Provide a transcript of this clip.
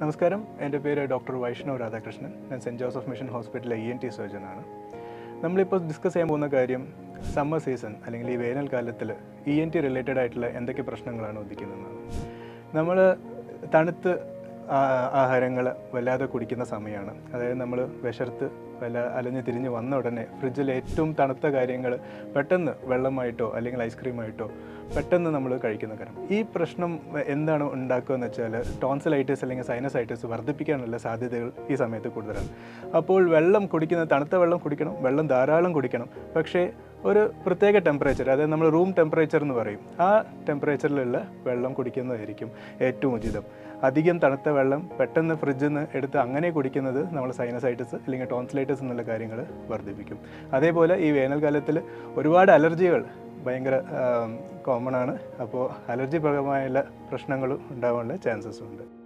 നമസ്കാരം. എന്റെ പേര് ഡോക്ടർ വൈഷ്ണവ് രാധാകൃഷ്ണൻ. ഞാൻ സെന്റ് ജോസഫ് മിഷൻ ഹോസ്പിറ്റലിലെ ഇ എൻ ടി സർജനാണ്. നമ്മളിപ്പോൾ ഡിസ്കസ് ചെയ്യാൻ പോകുന്ന കാര്യം സമ്മർ സീസൺ അല്ലെങ്കിൽ ഈ വേനൽക്കാലത്തിൽ ഇ എൻ ടി റിലേറ്റഡ് ആയിട്ടുള്ള എന്തൊക്കെ പ്രശ്നങ്ങളാണ് ഉദിക്കുന്നതെന്നാണ്. നമ്മൾ തണുത്ത് ആഹാരങ്ങൾ വല്ലാതെ കുടിക്കുന്ന സമയമാണ് അതായത് നമ്മൾ വിശർത്ത് വല്ല അലഞ്ഞ് തിരിഞ്ഞ് വന്ന ഉടനെ ഫ്രിഡ്ജിൽ ഏറ്റവും തണുത്ത കാര്യങ്ങൾ പെട്ടെന്ന് വെള്ളമായിട്ടോ അല്ലെങ്കിൽ ഐസ്ക്രീമായിട്ടോ പെട്ടെന്ന് നമ്മൾ കഴിക്കുന്ന കാര്യം ഈ പ്രശ്നം എന്താണ് ഉണ്ടാക്കുക എന്ന് വെച്ചാൽ ടോൺസിലൈറ്റിസ് അല്ലെങ്കിൽ സൈനസൈറ്റിസ് വർദ്ധിപ്പിക്കാനുള്ള സാധ്യതകൾ ഈ സമയത്ത് കൂടുതലാണ്. അപ്പോൾ വെള്ളം കുടിക്കുന്നത് തണുത്ത വെള്ളം കുടിക്കണം വെള്ളം ധാരാളം കുടിക്കണം. പക്ഷേ ഒരു പ്രത്യേക ടെമ്പറേച്ചർ അതായത് നമ്മൾ റൂം ടെമ്പറേച്ചർ എന്ന് പറയും ആ ടെമ്പറേച്ചറിലുള്ള വെള്ളം കുടിക്കുന്നതായിരിക്കും ഏറ്റവും ഉചിതം. അധികം തണുത്ത വെള്ളം പെട്ടെന്ന് ഫ്രിഡ്ജിൽ നിന്ന് എടുത്ത് അങ്ങനെ കുടിക്കുന്നത് നമ്മൾ സൈനസൈറ്റിസ് അല്ലെങ്കിൽ ടോൺസിലൈറ്റിസ് എന്നുള്ള കാര്യങ്ങൾ വർദ്ധിപ്പിക്കും. അതേപോലെ ഈ വേനൽക്കാലത്തിൽ ഒരുപാട് അലർജികൾ ഭയങ്കര കോമൺ ആണ്. അപ്പോൾ അലർജി പരമായുള്ള പ്രശ്നങ്ങളും ഉണ്ടാവാനുള്ള ചാൻസസ് ഉണ്ട്.